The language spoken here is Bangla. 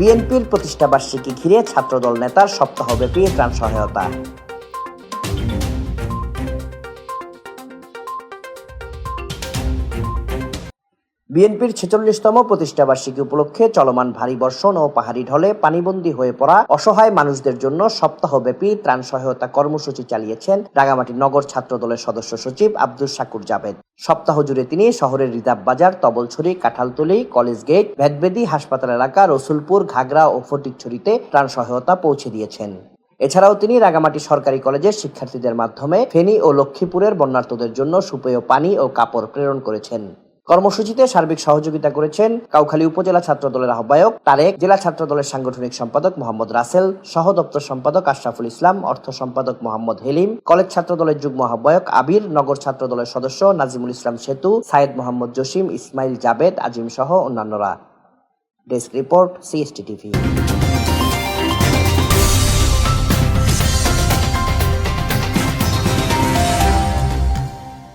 বিএনপির প্রতিষ্ঠাবার্ষিকী ঘিরে ছাত্রদল নেতার সপ্তাহব্যাপী ত্রাণ সহায়তা। বিএনপির ছেচল্লিশতম প্রতিষ্ঠাবার্ষিকী উপলক্ষে চলমান ভারী বর্ষণ ও পাহাড়ি ঢলে পানিবন্দী হয়ে পড়া অসহায় মানুষদের জন্য সপ্তাহব্যাপী ত্রাণ সহায়তা কর্মসূচি চালিয়েছেন রাঙামাটি নগর ছাত্র দলের সদস্য সচিব আব্দুল শাকুর জাভেদ। সপ্তাহ জুড়ে তিনি শহরের reserve Bazar, Tabalchhari, Kanthaltali, college gate, ভেদবেদি হাসপাতাল এলাকা, রসুলপুর, ঘাগড়া ও ফটিকছড়িতে ত্রাণ সহায়তা পৌঁছে দিয়েছেন। এছাড়াও তিনি রাঙামাটি সরকারি কলেজের শিক্ষার্থীদের মাধ্যমে ফেনী ও লক্ষ্মীপুরের বন্যার্তদের জন্য সুপেয় পানি ও কাপড় প্রেরণ করেছেন। কর্মসূচিতে সার্বিক সহযোগিতা করেছেন কাউখালী উপজেলা ছাত্র দলের আহ্বায়ক তারেক, জেলা ছাত্র দলের সাংগঠনিক সম্পাদক মোহাম্মদ রাসেল, সহ দপ্তর সম্পাদক আশরাফুল ইসলাম, অর্থ সম্পাদক মোহাম্মদ হেলিম, কলেজ ছাত্র দলের যুগ্ম আহ্বায়ক আবির, নগর ছাত্র দলের সদস্য নাজিমুল ইসলাম সেতু সাইদ মোহাম্মদ জসিম, ইসমাইল জাবেদ, আজিম সহ অন্যান্যরা। Desk report, CST TV.